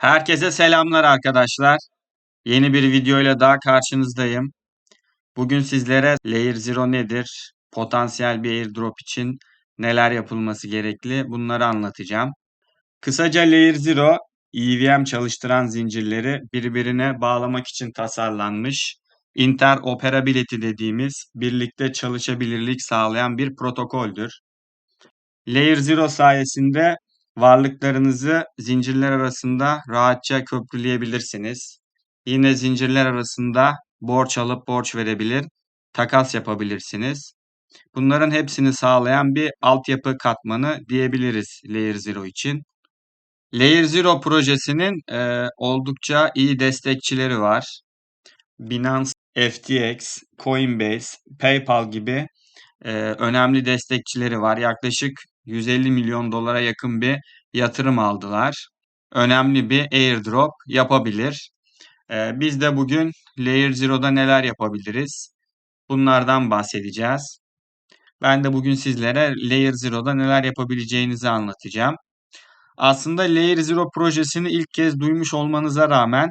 Herkese selamlar arkadaşlar. Yeni bir video ile daha karşınızdayım. Bugün sizlere Layer Zero nedir? Potansiyel bir airdrop için neler yapılması gerekli? Bunları anlatacağım. Kısaca Layer Zero, EVM çalıştıran zincirleri birbirine bağlamak için tasarlanmış interoperability dediğimiz birlikte çalışabilirlik sağlayan bir protokoldür. Layer Zero sayesinde varlıklarınızı zincirler arasında rahatça köprüleyebilirsiniz. Yine zincirler arasında borç alıp borç verebilir, takas yapabilirsiniz. Bunların hepsini sağlayan bir altyapı katmanı diyebiliriz Layer Zero için. Layer Zero projesinin e, oldukça iyi destekçileri var. Binance, FTX, Coinbase, PayPal gibi e, önemli destekçileri var. Yaklaşık 150 milyon dolara yakın bir yatırım aldılar. Önemli bir airdrop yapabilir. E, biz de bugün Layer Zero'da neler yapabiliriz? Bunlardan bahsedeceğiz. Ben de bugün sizlere Layer Zero'da neler yapabileceğinizi anlatacağım. Aslında Layer Zero projesini ilk kez duymuş olmanıza rağmen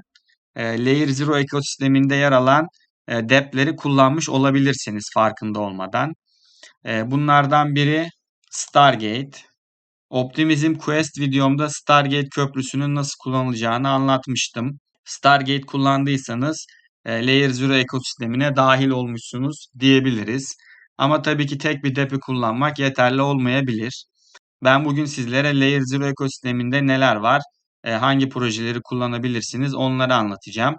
e, Layer Zero ekosisteminde yer alan e, dEP'leri kullanmış olabilirsiniz farkında olmadan. E, bunlardan biri Stargate. Optimism Quest videomda Stargate köprüsünün nasıl kullanılacağını anlatmıştım. Stargate kullandıysanız e, Layer Zero ekosistemine dahil olmuşsunuz diyebiliriz. Ama tabii ki tek bir dEP'i kullanmak yeterli olmayabilir. Ben bugün sizlere Layer Zero ekosisteminde neler var, e, hangi projeleri kullanabilirsiniz onları anlatacağım.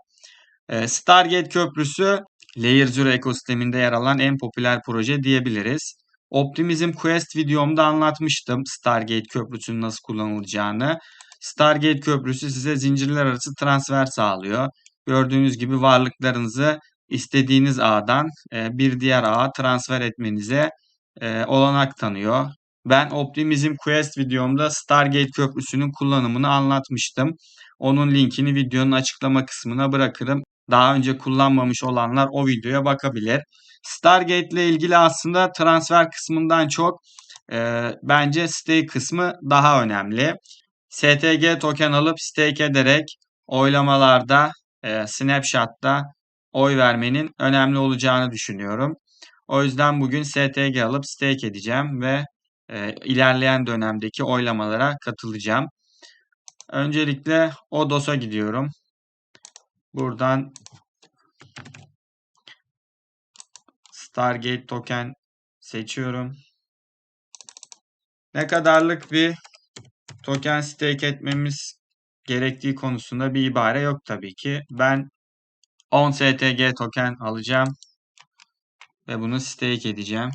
E, Stargate köprüsü Layer Zero ekosisteminde yer alan en popüler proje diyebiliriz. Optimism Quest videomda anlatmıştım Stargate köprüsünün nasıl kullanılacağını. Stargate köprüsü size zincirler arası transfer sağlıyor. Gördüğünüz gibi varlıklarınızı istediğiniz ağdan e, bir diğer ağa transfer etmenize e, olanak tanıyor. Ben Optimism Quest videomda Stargate köprüsünün kullanımını anlatmıştım. Onun linkini videonun açıklama kısmına bırakırım. Daha önce kullanmamış olanlar o videoya bakabilir. Stargate ile ilgili aslında transfer kısmından çok e, bence stake kısmı daha önemli. STG token alıp stake ederek oylamalarda, e, snapshot'ta oy vermenin önemli olacağını düşünüyorum. O yüzden bugün STG alıp stake edeceğim ve e, ilerleyen dönemdeki oylamalara katılacağım. Öncelikle ODOS'a gidiyorum. Buradan Stargate token seçiyorum. Ne kadarlık bir token stake etmemiz gerektiği konusunda bir ibare yok tabii ki. Ben 10 STG token alacağım ve bunu stake edeceğim.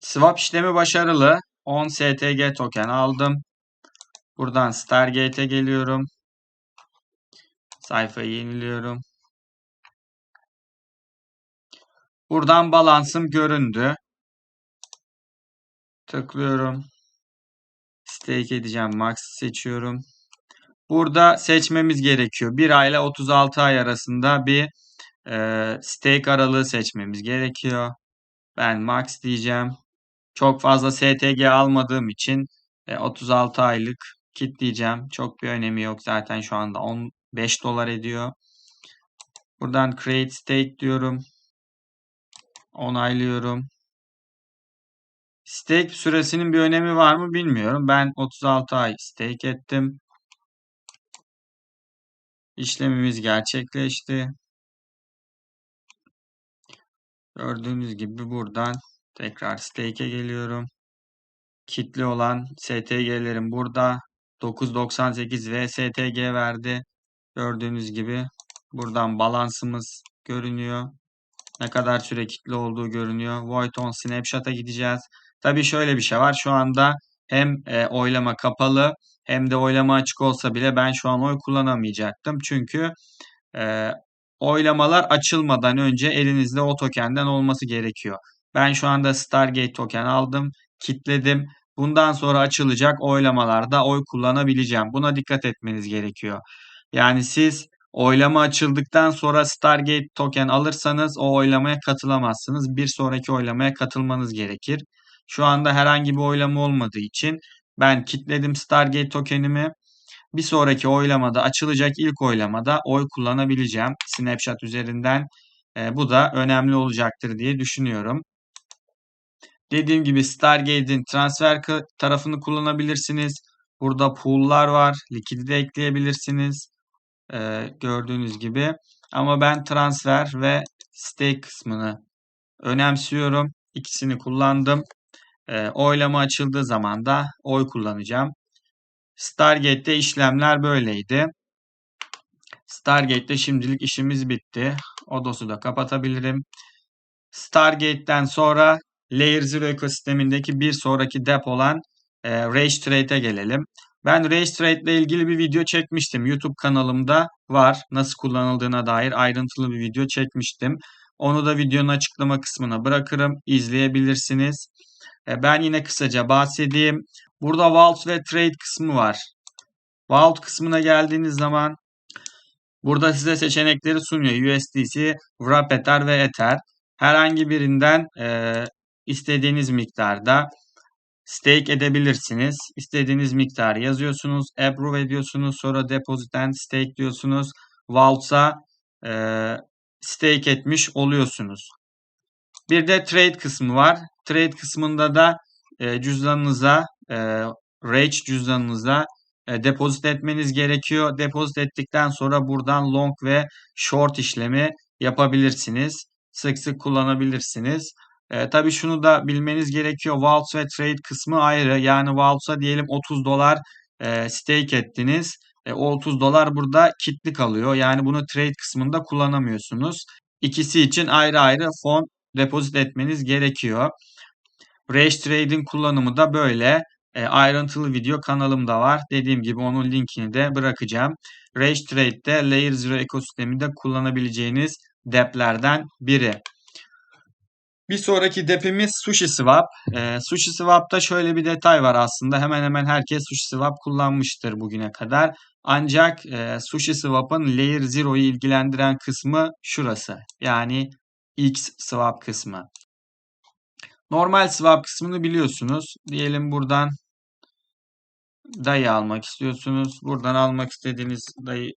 Swap işlemi başarılı. 10 STG token aldım. Buradan Stargate'e geliyorum. Sayfayı yeniliyorum. Buradan balansım göründü. Tıklıyorum. Stake edeceğim. Max seçiyorum. Burada seçmemiz gerekiyor. 1 ay ile 36 ay arasında bir e, stake aralığı seçmemiz gerekiyor. Ben max diyeceğim. Çok fazla STG almadığım için e, 36 aylık kitleyeceğim. Çok bir önemi yok zaten şu anda 15 dolar ediyor. Buradan create stake diyorum. Onaylıyorum. Stake süresinin bir önemi var mı bilmiyorum. Ben 36 ay stake ettim. İşlemimiz gerçekleşti. Gördüğünüz gibi buradan tekrar stake'e geliyorum. Kitli olan STG'lerim burada. 998 VSTG verdi. Gördüğünüz gibi buradan balansımız görünüyor. Ne kadar süre kitli olduğu görünüyor. Void on snapshot'a gideceğiz. Tabii şöyle bir şey var. Şu anda hem e, oylama kapalı hem de oylama açık olsa bile ben şu an oy kullanamayacaktım. Çünkü e, oylamalar açılmadan önce elinizde o tokenden olması gerekiyor. Ben şu anda Stargate token aldım, kitledim. Bundan sonra açılacak oylamalarda oy kullanabileceğim. Buna dikkat etmeniz gerekiyor. Yani siz oylama açıldıktan sonra Stargate token alırsanız o oylamaya katılamazsınız. Bir sonraki oylamaya katılmanız gerekir. Şu anda herhangi bir oylama olmadığı için Ben kilitledim Stargate tokenimi. Bir sonraki oylamada açılacak ilk oylamada oy kullanabileceğim Snapshot üzerinden. E, bu da önemli olacaktır diye düşünüyorum. Dediğim gibi Stargate'in transfer tarafını kullanabilirsiniz. Burada pool'lar var. Likidi de ekleyebilirsiniz. Ee, gördüğünüz gibi. Ama ben transfer ve stake kısmını önemsiyorum. İkisini kullandım. Ee, oylama açıldığı zaman da oy kullanacağım. Stargate'de işlemler böyleydi. Stargate'de şimdilik işimiz bitti. Odos'u da kapatabilirim. Stargate'den sonra Layer Zero ekosistemindeki bir sonraki dep olan e, Rage Trade'e gelelim. Ben Rage Trade ile ilgili bir video çekmiştim. YouTube kanalımda var. Nasıl kullanıldığına dair ayrıntılı bir video çekmiştim. Onu da videonun açıklama kısmına bırakırım. İzleyebilirsiniz. E, ben yine kısaca bahsedeyim. Burada Vault ve Trade kısmı var. Vault kısmına geldiğiniz zaman burada size seçenekleri sunuyor. USDC, Wrap Ether ve Ether. Herhangi birinden e, istediğiniz miktarda stake edebilirsiniz. İstediğiniz miktarı yazıyorsunuz. Approve ediyorsunuz. Sonra deposit and stake diyorsunuz. Vault'a e, stake etmiş oluyorsunuz. Bir de trade kısmı var. Trade kısmında da e, cüzdanınıza e, Rage cüzdanınıza e, depozit etmeniz gerekiyor. Depozit ettikten sonra buradan long ve short işlemi yapabilirsiniz. Sık sık kullanabilirsiniz. E, tabii şunu da bilmeniz gerekiyor. Vaults ve Trade kısmı ayrı. Yani Vaults'a diyelim 30 dolar e, stake ettiniz. E, o 30 dolar burada kilitli kalıyor. Yani bunu trade kısmında kullanamıyorsunuz. İkisi için ayrı ayrı fon depozit etmeniz gerekiyor. Rage Trade'in kullanımı da böyle. E, ayrıntılı video kanalımda var. Dediğim gibi onun linkini de bırakacağım. Rage Trade'de Layer Zero ekosisteminde kullanabileceğiniz deplerden biri. Bir sonraki depimiz Sushi Swap. E, Sushi Swap'ta şöyle bir detay var aslında. Hemen hemen herkes Sushi Swap kullanmıştır bugüne kadar. Ancak e, Sushi Swap'ın Layer Zero'yu ilgilendiren kısmı şurası. Yani X Swap kısmı. Normal swap kısmını biliyorsunuz. Diyelim buradan dayı almak istiyorsunuz. Buradan almak istediğiniz dayı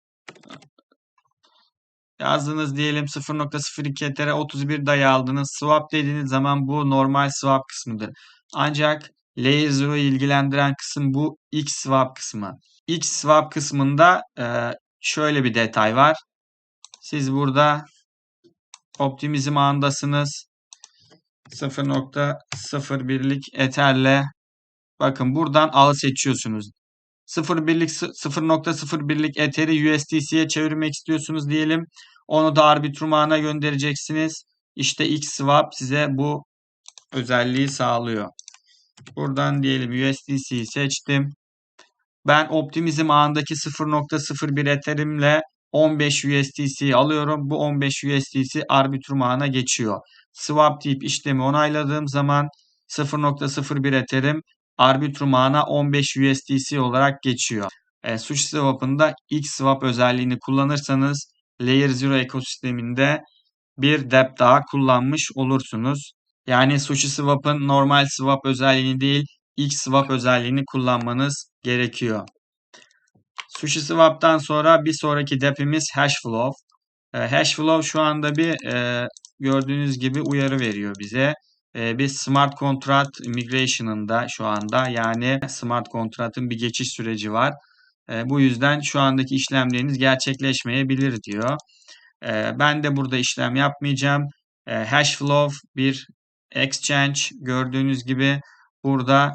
Yazdınız diyelim 0.02 Ether'e 31 dayı aldınız. Swap dediğiniz zaman bu normal swap kısmıdır. Ancak Layer 0 ilgilendiren kısım bu X swap kısmı. X swap kısmında e, şöyle bir detay var. Siz burada optimizm ağındasınız. 0.01'lik Ether'le bakın buradan alı seçiyorsunuz. 0.1'lik 0.01'lik Ether'i USDC'ye çevirmek istiyorsunuz diyelim. Onu da Arbitrum ağına göndereceksiniz. İşte XSwap size bu özelliği sağlıyor. Buradan diyelim USDC'yi seçtim. Ben Optimizm ağındaki 0.01 Ethereum'le 15 USDC alıyorum. Bu 15 USDC Arbitrum ağına geçiyor. Swap deyip işlemi onayladığım zaman 0.01 Ethereum Arbitrum ağına 15 USDC olarak geçiyor. E, Sushi Swap'ın da X-Swap özelliğini kullanırsanız Layer Zero ekosisteminde bir dep daha kullanmış olursunuz. Yani Sushi Swap'ın normal swap özelliğini değil X swap özelliğini kullanmanız gerekiyor. Sushi Swap'tan sonra bir sonraki depimiz Hashflow. E, Hashflow şu anda bir e, gördüğünüz gibi uyarı veriyor bize. E, bir smart contract migration'ında şu anda yani smart contract'ın bir geçiş süreci var. E, bu yüzden şu andaki işlemleriniz gerçekleşmeyebilir diyor. E, ben de burada işlem yapmayacağım. E, Hashflow bir exchange gördüğünüz gibi burada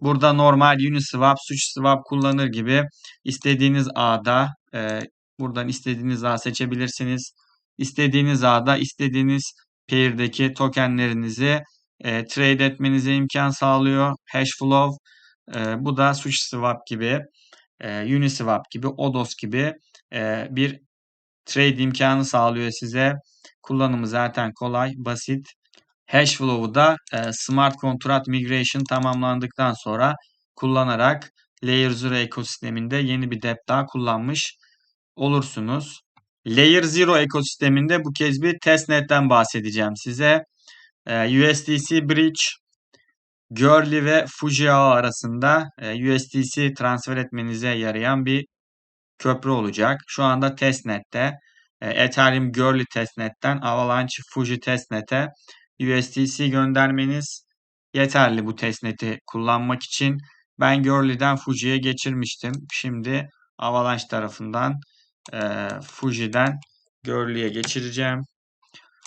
burada normal Uniswap, SwitchSwap kullanır gibi istediğiniz ağda e, buradan istediğiniz ağ seçebilirsiniz. İstediğiniz ağda istediğiniz pair'deki tokenlerinizi e, trade etmenize imkan sağlıyor. Hashflow e, bu da SwitchSwap gibi e, Uniswap gibi, Odos gibi e, bir trade imkanı sağlıyor size. Kullanımı zaten kolay, basit. Hashflow'u da e, Smart Contract Migration tamamlandıktan sonra kullanarak Layer 0 ekosisteminde yeni bir dep daha kullanmış olursunuz. Layer 0 ekosisteminde bu kez bir testnet'ten bahsedeceğim size. USDC Bridge Görli ve Fuji ağı arasında e, USDC transfer etmenize yarayan bir köprü olacak. Şu anda testnet'te e, Ethereum Görli testnet'ten Avalanche Fuji testnet'e USDC göndermeniz yeterli bu testnet'i kullanmak için. Ben Görli'den Fuji'ye geçirmiştim. Şimdi Avalanche tarafından e, Fuji'den Görli'ye geçireceğim.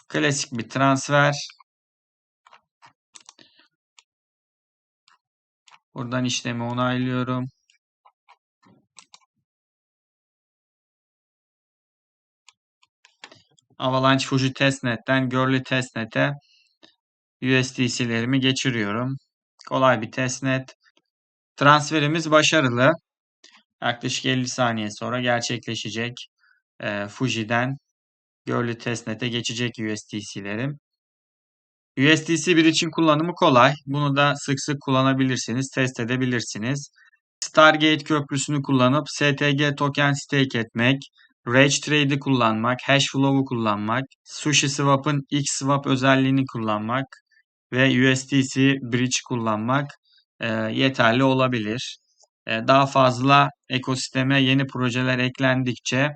Klasik bir transfer. Buradan işlemi onaylıyorum. Avalanche Fuji Testnet'ten Görli Testnet'e USDC'lerimi geçiriyorum. Kolay bir testnet. Transferimiz başarılı. Yaklaşık 50 saniye sonra gerçekleşecek. E, Fuji'den Görli Testnet'e geçecek USDC'lerim. USDC bir için kullanımı kolay. Bunu da sık sık kullanabilirsiniz, test edebilirsiniz. Stargate köprüsünü kullanıp STG token stake etmek, Rage Trade'i kullanmak, Hashflow'u kullanmak, SushiSwap'ın XSwap özelliğini kullanmak ve USDC Bridge kullanmak e, yeterli olabilir. E, daha fazla ekosisteme yeni projeler eklendikçe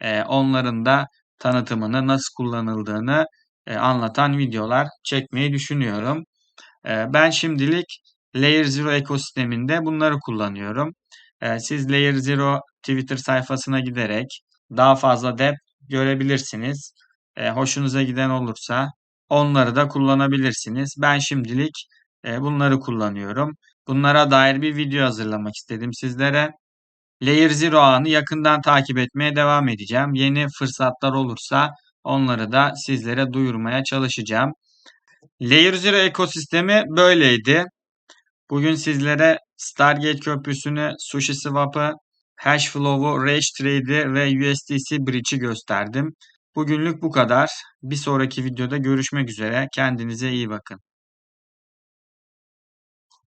e, onların da tanıtımını nasıl kullanıldığını e, anlatan videolar çekmeyi düşünüyorum. E, ben şimdilik Layer Zero ekosisteminde bunları kullanıyorum. E, siz Layer Zero Twitter sayfasına giderek daha fazla dep görebilirsiniz. Hoşunuza giden olursa onları da kullanabilirsiniz. Ben şimdilik bunları kullanıyorum. Bunlara dair bir video hazırlamak istedim sizlere. Layer Zero ağını yakından takip etmeye devam edeceğim. Yeni fırsatlar olursa onları da sizlere duyurmaya çalışacağım. Layer Zero ekosistemi böyleydi. Bugün sizlere Stargate köprüsünü, SushiSwap'ı, Hashflow'u, Rage Trade'i ve USDC Bridge'i gösterdim. Bugünlük bu kadar. Bir sonraki videoda görüşmek üzere. Kendinize iyi bakın.